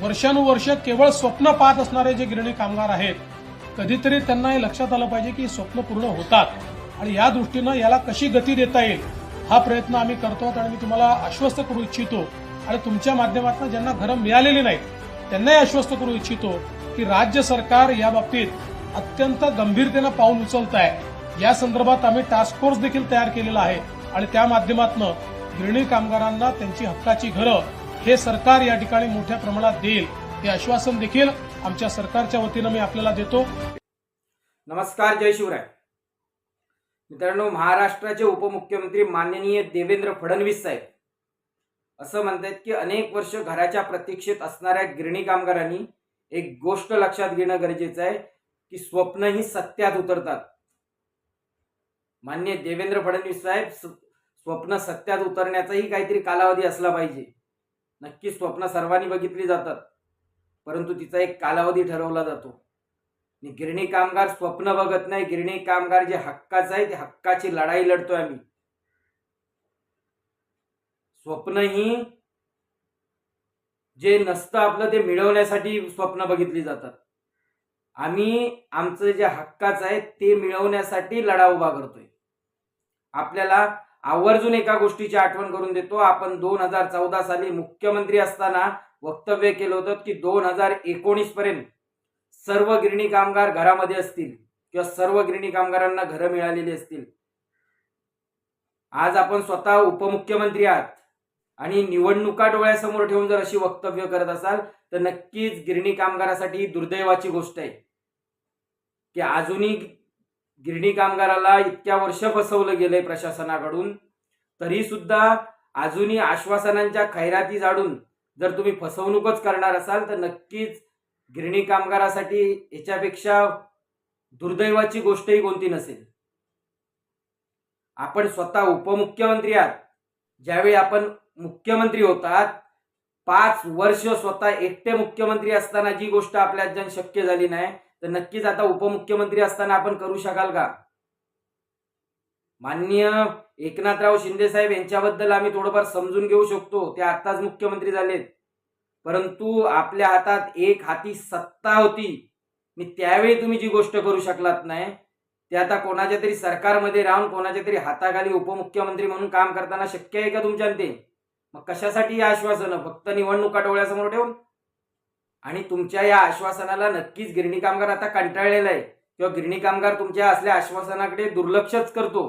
वर्षानुवर्ष केवळ स्वप्न पाहत असणारे जे गिरणी कामगार आहेत कधीतरी त्यांना हे लक्षात आलं पाहिजे की स्वप्न पूर्ण होतात. आणि या दृष्टीनं याला कशी गती देता येईल हा प्रयत्न आम्ही करतो आणि मी तुम्हाला आश्वस्त करू इच्छितो. आणि तुमच्या माध्यमातून ज्यांना घरं मिळालेली नाहीत त्यांनाही आश्वस्त करू इच्छितो की राज्य सरकार या बाबतीत अत्यंत गंभीरतेनं पाऊल उचलत आहे या संदर्भात आम्ही टास्क फोर्स देखील तयार केलेला आहे. आणि त्या माध्यमातून गिरणी कामगारांना त्यांची हक्काची घरं हे सरकार या ठिकाणी मोठ्या प्रमाणात देईल हे आश्वासन देखील आमच्या सरकारच्या वतीनं मी आपल्याला देतो. नमस्कार जय शिवराय. मित्रांनो महाराष्ट्राचे उपमुख्यमंत्री माननीय देवेंद्र फडणवीस साहेब असं म्हणतात की अनेक वर्ष घराच्या प्रतीक्षेत असणाऱ्या गिरणी कामगारांनी एक गोष्ट लक्षात घेणं गरजेचं आहे की स्वप्न ही सत्यात उतरतात. मान्य देवेंद्र फडणवीस साहेब स्वप्न सत्यात उतरण्याचाही काहीतरी कालावधी असला पाहिजे. नक्की स्वप्न सर्वांनी बघितली जातात. परंतु तिचा एक कालावधी ठरवला जातो. आणि गिरणी कामगार स्वप्न बघत नाही. गिरणी कामगार जे हक्काचं आहे ते हक्काची लढाई लढतोय आम्ही. स्वप्न ही जे नसतं आपलं ते मिळवण्यासाठी स्वप्न बघितली जातात. आम्ही आमचं जे हक्काचं आहे ते मिळवण्यासाठी लढा उभा करतोय. आपल्याला आवर्जून एका गोष्टीची आठवण करून देतो. आपण दोन हजार चौदा साली मुख्यमंत्री असताना वक्तव्य केलं होतं की दोन हजार एकोणीस पर्यंत सर्व गिरणी कामगार घरामध्ये असतील किंवा सर्व गिरणी कामगारांना घरं मिळालेली असतील. आज आपण स्वतः उपमुख्यमंत्री आहात आणि निवडणुका डोळ्यासमोर ठेवून जर अशी वक्तव्य करत असाल तर नक्कीच गिरणी कामगारासाठी दुर्दैवाची गोष्ट आहे. की अजूनही गिरणी कामगाराला इतक्या वर्ष फसवलं गेलंय प्रशासनाकडून तरी सुद्धा अजूनही आश्वासनांच्या खैराती जाडून जर तुम्ही फसवणूकच करणार असाल तर नक्कीच गिरणी कामगारासाठी याच्यापेक्षा दुर्दैवाची गोष्टही कोणती नसेल. आपण स्वतः उपमुख्यमंत्री आहात. ज्यावेळी आपण मुख्यमंत्री होतात पाच वर्ष स्वतः एकटे मुख्यमंत्री असताना जी गोष्ट आपल्या शक्य झाली नाही तर नक्कीच आता उपमुख्यमंत्री असताना आपण करू शकाल का? माननीय एकनाथराव शिंदेसाहेब यांच्याबद्दल आम्ही थोडंफार समजून घेऊ शकतो. ते आत्ताच मुख्यमंत्री झालेत. परंतु आपल्या हातात एक हाती सत्ता होती. मी त्यावेळी तुम्ही जी गोष्ट करू शकलात नाही ते आता कोणाच्या तरी सरकारमध्ये राहून कोणाच्या तरी हाताखाली उपमुख्यमंत्री म्हणून काम करताना शक्य आहे का तुमच्या ते मग कशासाठी आश्वासनं? फक्त निवडणुका डोळ्यासमोर ठेवून? आणि तुमच्या या आश्वासनाला नक्कीच गिरणी कामगार आता कंटाळलेला आहे. किंवा गिरणी कामगार तुमच्या असल्या आश्वासनाकडे दुर्लक्षच करतो.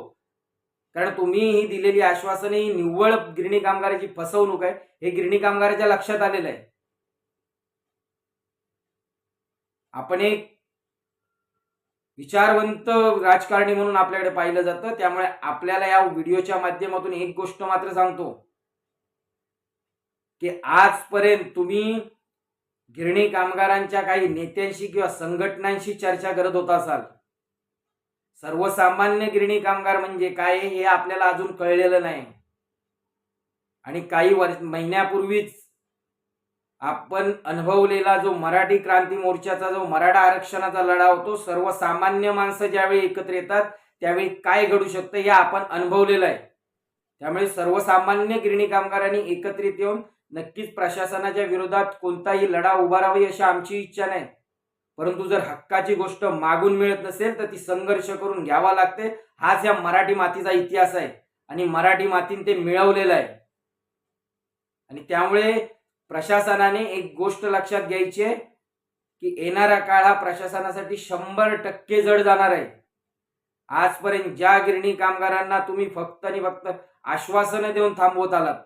कारण तुम्ही ही दिलेली आश्वासने ही निव्वळ गिरणी कामगाराची फसवणूक आहे. हे गिरणी कामगाराच्या लक्षात आलेलं आहे. आपण एक विचारवंत राजकारणी म्हणून आपल्याकडे पाहिलं जातं. त्यामुळे आपल्याला या व्हिडिओच्या माध्यमातून एक गोष्ट मात्र सांगतो. की आजपर्यंत तुम्ही गिरणी कामगारांच्या काही नेत्यांशी किंवा संघटनांशी चर्चा करत होता असाल सर्वसामान्य गिरणी कामगार म्हणजे काय हे आपल्याला अजून कळलेलं नाही. आणि काही वर्ष महिन्यापूर्वीच आपण अनुभवलेला जो मराठी क्रांती मोर्चाचा जो मराठा आरक्षणाचा लढा होतो सर्वसामान्य माणसं ज्यावेळी एकत्र येतात त्यावेळी काय घडू शकतं हे आपण अनुभवलेलं आहे. त्यामुळे सर्वसामान्य गिरणी कामगारांनी एकत्रित येऊन नक्कीच प्रशासनाच्या विरोधात कोणताही लढा उभारावी अशी आमची इच्छा नाही. परंतु जर हक्काची गोष्ट मागून मिळत नसेल तर ती संघर्ष करून घ्यावा लागते. हाच या मराठी मातीचा इतिहास आहे आणि मराठी मातीने ते मिळवलेलं आहे. आणि त्यामुळे प्रशासनाने एक गोष्ट लक्षात घ्यायची आहे की येणारा काळ हा प्रशासनासाठी शंभर टक्के जड जाणार आहे. आजपर्यंत ज्या गिरणी कामगारांना तुम्ही फक्त आणि फक्त आश्वासनं देऊन थांबवत आलात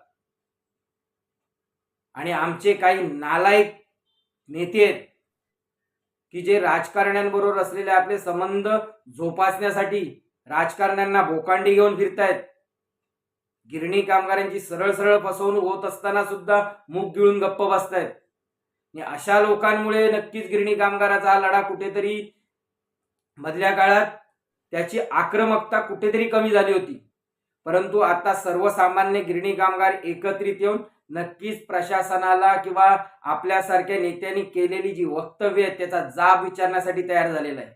आणि आमचे काही नालायक नेते आहेत की जे राजकारण्यांबरोबर असलेले आपले संबंध जोपासण्यासाठी राजकारण्यांना बोकांडी घेऊन फिरतायत. गिरणी कामगारांची सरळ सरळ फसवणूक होत असताना सुद्धा मुख गिळून गप्प बसतायत. आणि अशा लोकांमुळे नक्कीच गिरणी कामगाराचा हा लढा कुठेतरी मधल्या काळात त्याची आक्रमकता कुठेतरी कमी झाली होती. परंतु आता सर्वसामान्य गिरणी कामगार एकत्रित येऊन नक्कीच प्रशासनाला किंवा आपल्यासारख्या नेत्यांनी केलेली जी वक्तव्य आहेत त्याचा जाब विचारण्यासाठी तयार झालेला आहे.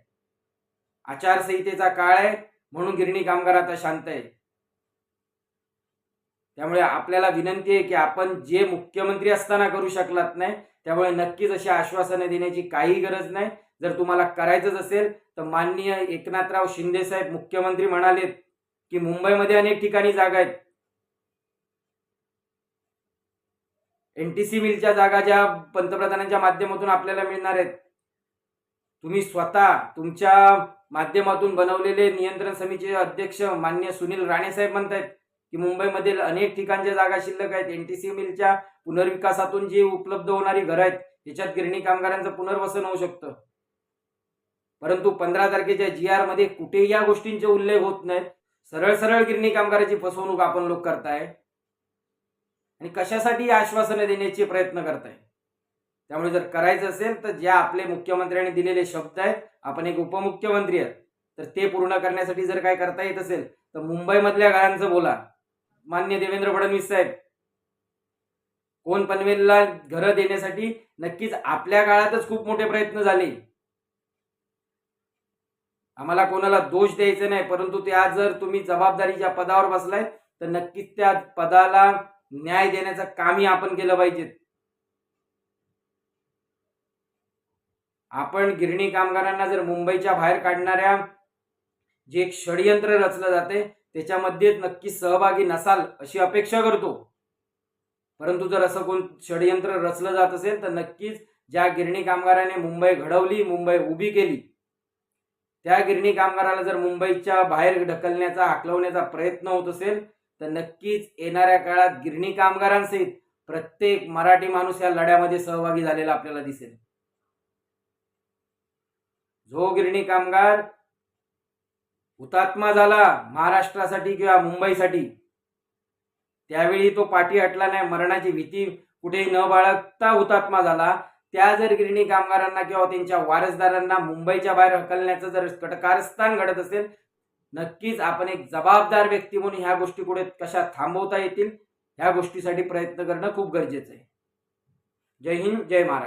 आचारसंहितेचा काळ आहे म्हणून गिरणी कामगार आता शांत आहे. त्यामुळे आपल्याला विनंती आहे की आपण जे मुख्यमंत्री असताना करू शकलात नाही त्यामुळे नक्कीच अशी आश्वासनं देण्याची काही गरज नाही. जर तुम्हाला करायचंच असेल तर माननीय एकनाथराव शिंदे साहेब मुख्यमंत्री म्हणालेत की मुंबईमध्ये अनेक ठिकाणी जागा आहेत. एनटीसी मिलच्या जागा ज्या पंतप्रधानांच्या माध्यमातून आपल्याला मिळणार आहेत तुम्ही स्वतः तुमच्या माध्यमातून बनवलेले नियंत्रण समितीचे अध्यक्ष मान्य सुनील राणे साहेब म्हणतायत की मुंबईमधील अनेक ठिकाणच्या जागा शिल्लक आहेत. एनटीसी मिलच्या पुनर्विकासातून जी उपलब्ध होणारी घरं आहेत त्याच्यात गिरणी कामगारांचं पुनर्वसन होऊ शकतं. परंतु पंधरा तारखेच्या जी आरमध्ये कुठेही या गोष्टींचे उल्लेख होत नाहीत. सरळ सरळ गिरणी कामगाराची फसवणूक आपण लोक करताय. आणि कशासाठी आश्वासनं देण्याचे प्रयत्न करताय? त्यामुळे जर करायचं असेल तर ज्या आपले मुख्यमंत्र्यांनी दिलेले शब्द आहेत आपण एक उपमुख्यमंत्री आहेत तर ते पूर्ण करण्यासाठी जर काय करता येत असेल तर मुंबईमधल्या घरांचं बोला. मान्य देवेंद्र फडणवीस साहेब कोण पनवेलला घरं देण्यासाठी नक्कीच आपल्या काळातच खूप मोठे प्रयत्न झाले. आम्हाला कोणाला दोष द्यायचे नाही परंतु त्या जर तुम्ही जबाबदारीच्या पदावर बसलाय तर नक्कीच त्या पदाला न्याय देण्याचं कामही आपण केलं पाहिजे. आपण गिरणी कामगारांना जर मुंबईच्या बाहेर काढणाऱ्या जे एक षडयंत्र रचलं जाते त्याच्यामध्ये नक्की सहभागी नसाल अशी अपेक्षा करतो. परंतु जर असं कोण षडयंत्र रचलं जात असेल तर नक्कीच ज्या गिरणी कामगाराने मुंबई घडवली मुंबई उभी केली त्या गिरणी कामगाराला जर मुंबईच्या बाहेर ढकलण्याचा हाकलवण्याचा प्रयत्न होत असेल तर नक्कीच येणाऱ्या काळात गिरणी कामगारांसहित प्रत्येक मराठी माणूस या लढ्यामध्ये सहभागी झालेला आपल्याला दिसेल. जो गिरणी कामगार हुतात्मा झाला महाराष्ट्रासाठी किंवा मुंबईसाठी त्यावेळी तो पाठी हटला नाही मरणाची भीती कुठेही न बाळगता हुतात्मा झाला. त्या जर गिरणी कामगारांना किंवा त्यांच्या वारसदारांना मुंबईच्या बाहेर हकलण्याचं जर कटकारस्थान घडत असेल नक्कीच आपण एक जबाबदार व्यक्ती म्हणून ह्या गोष्टी पुढे कशा थांबवता येतील ह्या गोष्टीसाठी प्रयत्न करणं खूप गरजेचं आहे. जय हिंद जय महाराष्ट्र.